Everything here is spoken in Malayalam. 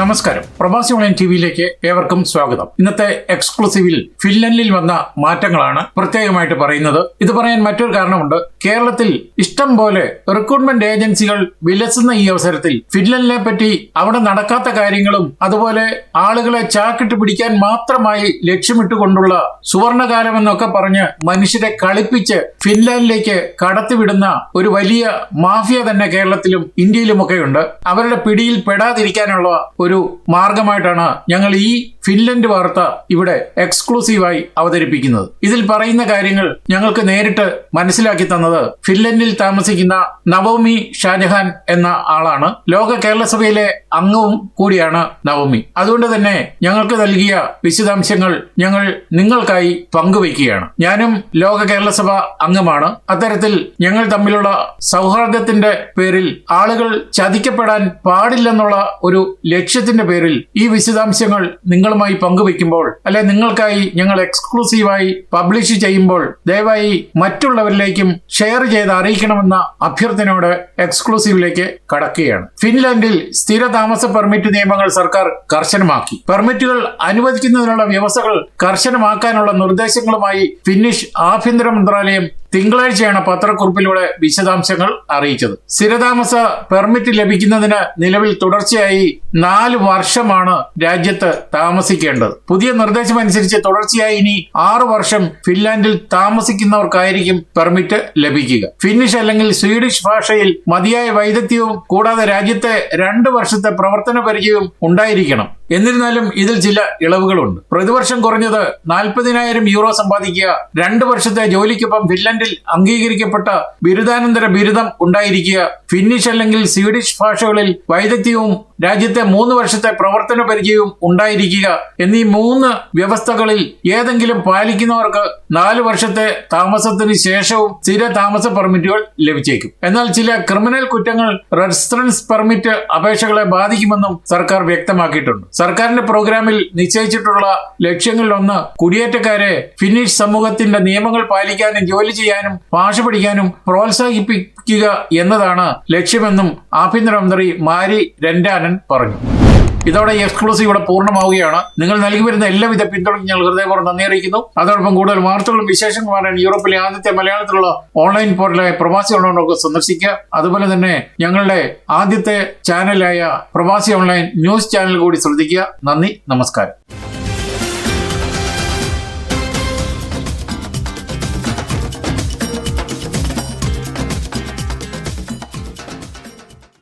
നമസ്കാരം. പ്രവാസി ഓൺലൈൻ ടിവിയിലേക്ക് ഏവർക്കും സ്വാഗതം. ഇന്നത്തെ എക്സ്ക്ലൂസീവിൽ ഫിൻലൻഡിൽ വന്ന മാറ്റങ്ങളാണ് പ്രത്യേകമായിട്ട് പറയുന്നത്. ഇത് പറയാൻ മറ്റൊരു കാരണമുണ്ട്. കേരളത്തിൽ ഇഷ്ടം പോലെ റിക്രൂട്ട്മെന്റ് ഏജൻസികൾ വിലസുന്ന ഈ അവസരത്തിൽ ഫിൻലൻഡിനെ പറ്റി അവിടെ നടക്കാത്ത കാര്യങ്ങളും അതുപോലെ ആളുകളെ ചാക്കിട്ട് പിടിക്കാൻ മാത്രമായി ലക്ഷ്യമിട്ടുകൊണ്ടുള്ള സുവർണകാലം എന്നൊക്കെ പറഞ്ഞ് മനുഷ്യരെ കളിപ്പിച്ച് ഫിൻലാൻഡിലേക്ക് കടത്തിവിടുന്ന ഒരു വലിയ മാഫിയ തന്നെ കേരളത്തിലും ഇന്ത്യയിലുമൊക്കെയുണ്ട്. അവരുടെ പിടിയിൽ പെടാതിരിക്കാനുള്ള ഒരു മാർഗമായിട്ടാണ് ഞങ്ങൾ ഈ ഫിൻലൻഡ് വാർത്ത ഇവിടെ എക്സ്ക്ലൂസീവായി അവതരിപ്പിക്കുന്നത്. ഇതിൽ പറയുന്ന കാര്യങ്ങൾ ഞങ്ങൾക്ക് നേരിട്ട് മനസ്സിലാക്കി തന്നത് ഫിൻലൻഡിൽ താമസിക്കുന്ന നവോമി ഷാജഹാൻ എന്ന ആളാണ്. ലോക കേരള സഭയിലെ അംഗവും കൂടിയാണ് നവോമി. അതുകൊണ്ട് തന്നെ ഞങ്ങൾക്ക് നൽകിയ വിശദാംശങ്ങൾ ഞങ്ങൾ നിങ്ങൾക്കായി പങ്കുവയ്ക്കുകയാണ്. ഞാനും ലോക കേരള സഭ അംഗമാണ്. അത്തരത്തിൽ ഞങ്ങൾ തമ്മിലുള്ള സൗഹാർദ്ദത്തിന്റെ പേരിൽ ആളുകൾ ചതിക്കപ്പെടാൻ പാടില്ലെന്നുള്ള ഒരു ലക്ഷ്യത്തിന്റെ പേരിൽ ഈ വിശദാംശങ്ങൾ നിങ്ങളുമായി പങ്കുവെക്കുമ്പോൾ അല്ലെ നിങ്ങൾക്കായി ഞങ്ങൾ എക്സ്ക്ലൂസീവായി പബ്ലിഷ് ചെയ്യുമ്പോൾ ദയവായി മറ്റുള്ളവരിലേക്കും ഷെയർ ചെയ്ത് അറിയിക്കണമെന്ന അഭ്യർത്ഥനയോട് എക്സ്ക്ലൂസീവിലേക്ക് കടക്കുകയാണ്. ഫിൻലാൻഡിൽ സ്ഥിര താമസ പെർമിറ്റ് നിയമങ്ങൾ സർക്കാർ കർശനമാക്കി. പെർമിറ്റുകൾ അനുവദിക്കുന്നതിനുള്ള വ്യവസ്ഥകൾ കർശനമാക്കാനുള്ള നിർദ്ദേശങ്ങളുമായി ഫിന്നിഷ് ആഭ്യന്തര മന്ത്രാലയം തിങ്കളാഴ്ചയാണ് പത്രക്കുറിപ്പിലൂടെ വിശദാംശങ്ങൾ അറിയിച്ചത്. സ്ഥിരതാമസ പെർമിറ്റ് ലഭിക്കുന്നതിന് നിലവിൽ തുടർച്ചയായി നാല് വർഷമാണ് രാജ്യത്ത് താമസിക്കേണ്ടത്. പുതിയ നിർദ്ദേശമനുസരിച്ച് തുടർച്ചയായി ഇനി ആറു വർഷം ഫിൻലാൻഡിൽ താമസിക്കുന്നവർക്കായിരിക്കും പെർമിറ്റ് ലഭിക്കുക. ഫിന്നിഷ് അല്ലെങ്കിൽ സ്വീഡിഷ് ഭാഷയിൽ മതിയായ വൈദഗ്ധ്യവും കൂടാതെ രാജ്യത്തെ രണ്ട് വർഷത്തെ പ്രവർത്തന പരിചയവും ഉണ്ടായിരിക്കണം. എന്നിരുന്നാലും ഇതിൽ ചില ഇളവുകളുണ്ട്. പ്രതിവർഷം കുറഞ്ഞത് നാൽപ്പതിനായിരം യൂറോ സമ്പാദിക്കുക രണ്ട് വർഷത്തെ ജോലിക്കൊപ്പം ഫിൻലൻഡിൽ അംഗീകരിക്കപ്പെട്ട ബിരുദാനന്തര ബിരുദം ഉണ്ടായിരിക്കുക ഫിന്നിഷ് അല്ലെങ്കിൽ സ്വീഡിഷ് ഭാഷകളിൽ വൈദഗ്ധ്യവും രാജ്യത്തെ മൂന്ന് വർഷത്തെ പ്രവർത്തന പരിചയവും ഉണ്ടായിരിക്കുക എന്നീ മൂന്ന് വ്യവസ്ഥകളിൽ ഏതെങ്കിലും പാലിക്കുന്നവർക്ക് നാല് വർഷത്തെ താമസത്തിന് ശേഷവും സ്ഥിര താമസ പെർമിറ്റുകൾ ലഭിച്ചേക്കും. എന്നാൽ ചില ക്രിമിനൽ കുറ്റങ്ങൾ റെസിഡൻസ് പെർമിറ്റ് അപേക്ഷകളെ ബാധിക്കുമെന്നും സർക്കാർ വ്യക്തമാക്കിയിട്ടുണ്ട്. സർക്കാരിന്റെ പ്രോഗ്രാമിൽ നിശ്ചയിച്ചിട്ടുള്ള ലക്ഷ്യങ്ങളിലൊന്ന് കുടിയേറ്റക്കാരെ ഫിനിഷ് സമൂഹത്തിന്റെ നിയമങ്ങൾ പാലിക്കാനും ജോലി ചെയ്യാനും ഭാഷ പഠിക്കാനും പ്രോത്സാഹിപ്പിക്കുക എന്നതാണ് ലക്ഷ്യമെന്നും ആഭ്യന്തരമന്ത്രി മാരി രണ്ടാനൻ പറഞ്ഞു ഇതോടെ എക്സ്ക്ലൂസീവ് ഇവിടെ പൂർണമാവുകയാണ്. നിങ്ങൾ നൽകി വരുന്ന എല്ലാവിധ പിന്തുണയ്ക്ക് ഞങ്ങൾ ഹൃദയപൂർവം നന്ദി അറിയിക്കുന്നു. അതോടൊപ്പം കൂടുതൽ വാർത്തകളും വിശേഷങ്ങളും അറിയാൻ യൂറോപ്പിലെ ആദ്യത്തെ മലയാളത്തിലുള്ള ഓൺലൈൻ പോർട്ടലായ പ്രവാസി ഓൺലൈനൊക്കെ സന്ദർശിക്കുക. അതുപോലെ തന്നെ ഞങ്ങളുടെ ആദ്യത്തെ ചാനലായ പ്രവാസി ഓൺലൈൻ ന്യൂസ് ചാനൽ കൂടി ശ്രദ്ധിക്കുക. നന്ദി നമസ്കാരം.